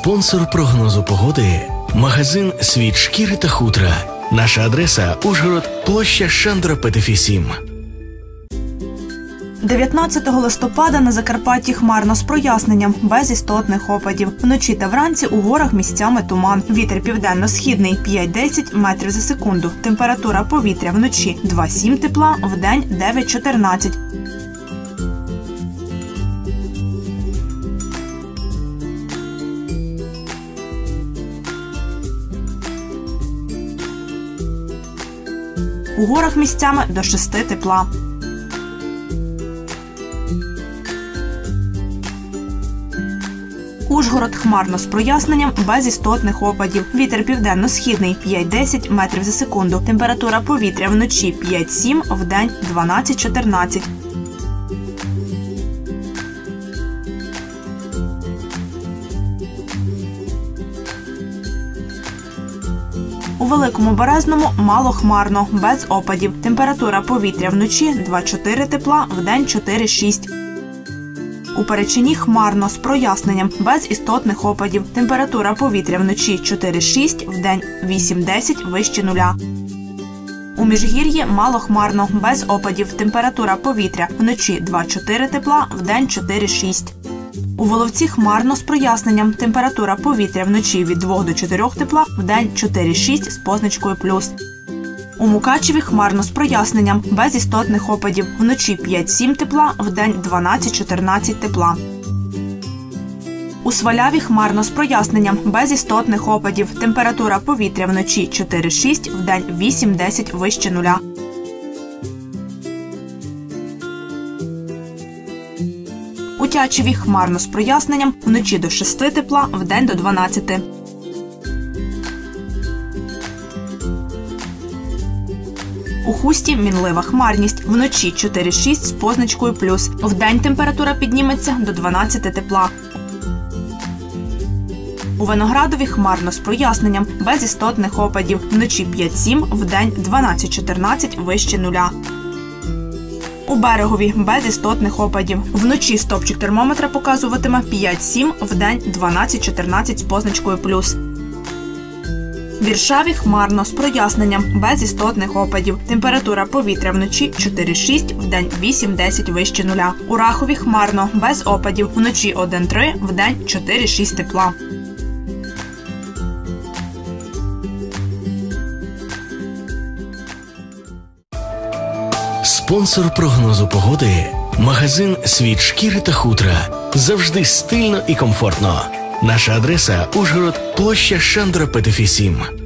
Спонсор прогнозу погоди магазин Світ шкіри та хутра. Наша адреса Ужгород, площа Шандра Петефі 7. 19 листопада на Закарпатті хмарно з проясненням, без істотних опадів. Вночі та вранці у горах місцями туман. Вітер південно-східний 5-10 метрів за секунду. Температура повітря вночі 2-7 тепла, вдень 9-14. У горах місцями до 6 тепла. Ужгород хмарно з проясненням без істотних опадів. Вітер південно-східний 5-10 метрів за секунду. Температура повітря вночі 5-7, вдень 12-14. Великому березному мало хмарно, без опадів. Температура повітря вночі 2-4 тепла, вдень 4-6. У перечині хмарно з проясненням, без істотних опадів. Температура повітря вночі 4-6, вдень 8-10 вище нуля. У міжгір'ї мало хмарно, без опадів. Температура повітря вночі 2-4 тепла, вдень 4-6. У Воловці хмарно з проясненням. Температура повітря вночі від 2 до 4 тепла, вдень 4-6 з позначкою плюс. У Мукачеві хмарно з проясненням, без істотних опадів. Вночі 5-7 тепла, вдень 12-14 тепла. У Сваляві хмарно з проясненням, без істотних опадів. Температура повітря вночі 4-6, вдень 8-10 вище нуля. Тячеві хмарно з проясненням, вночі до 6 тепла, вдень до 12. У хусті мінлива хмарність. Вночі 4-6 з позначкою плюс. Вдень температура підніметься до 12 тепла. У Виноградові хмарно з проясненням, без істотних опадів. Вночі 5-7, вдень 12-14 вище нуля. У берегові без істотних опадів. Вночі стопчик термометра показуватиме 5-7, вдень 12-14 з позначкою плюс. Віршаві хмарно з проясненням, без істотних опадів. Температура повітря вночі 4-6, вдень 8-10 вище нуля. У Рахові хмарно, без опадів. Вночі 1-3, вдень 4-6 тепла. Спонсор прогнозу погоди магазин Світ шкіри та хутра. Завжди стильно і комфортно. Наша адреса Ужгород, площа Шандра Петефі 7.